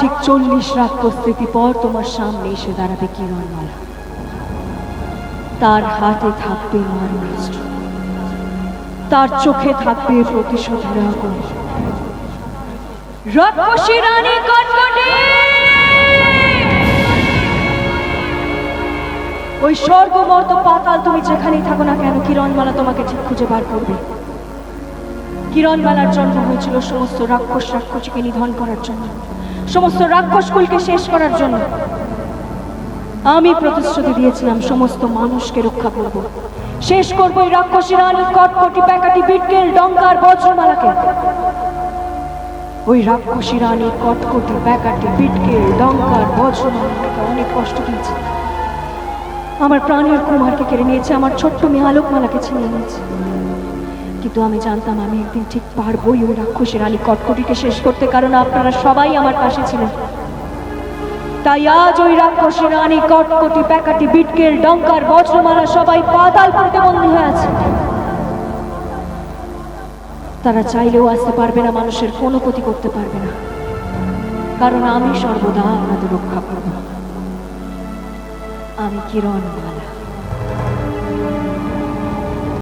ঠিক চল্লিশ রাত প্রস্তুতি পর তোমার সামনে এসে দাঁড়াবে কিরণমালা তার হাতে থাকবে তার চোখে থাকবে প্রতিশোধের আগুন ওই স্বর্গমর্ত পাতাল তুমি যেখানেই থাকো না কেন, কিরণমালা তোমাকে ঠিক খুঁজে বার করবে। কিরণমালার জন্ম হয়েছিল সমস্ত রাক্ষস রাক্ষসীকে নিধন করার জন্য। সমস্ত রাক্ষসকুলকে শেষ করার জন্য। আমি প্রতিশ্রুতি দিয়েছিলাম সমস্ত মানুষকে রক্ষা করব। শেষ করব এই রাক্ষসী রানী কটকটি, প্যাকাটি, বিটকেল ডঙ্কার বজ্রমালাকে। ওই রাক্ষসী রানী কটকটি, প্যাকাটি, বিটকেল ডঙ্কার বজ্রমালাকে অনেক কষ্ট দিয়েছে। আমার প্রাণের কুমারকে কেড়ে নিয়েছে, আমার ছোট্ট মেয়ে আলোকমালাকে ছিনিয়ে নিয়েছে। কিন্তু আমি জানতাম আমি একদিন ঠিক পারবই ওই রাক্ষসী রানী কটকটিকে শেষ করতে, কারণ আপনারা সবাই আমার পাশে ছিলেন। তাই আজ ওই রাক্ষসী রানী কটকটি, প্যাকাটি, বিটকেল, ডঙ্কার, বজ্রমালা সবাই পাতাল পড়তে বন্দী হয়ে আছে। তারা চাইলেও আসতে পারবে না, মানুষের কোনো ক্ষতি করতে পারবে না। কারণ আমি সর্বদা আপনাদের রক্ষা করব। আমি কিরণ মালা।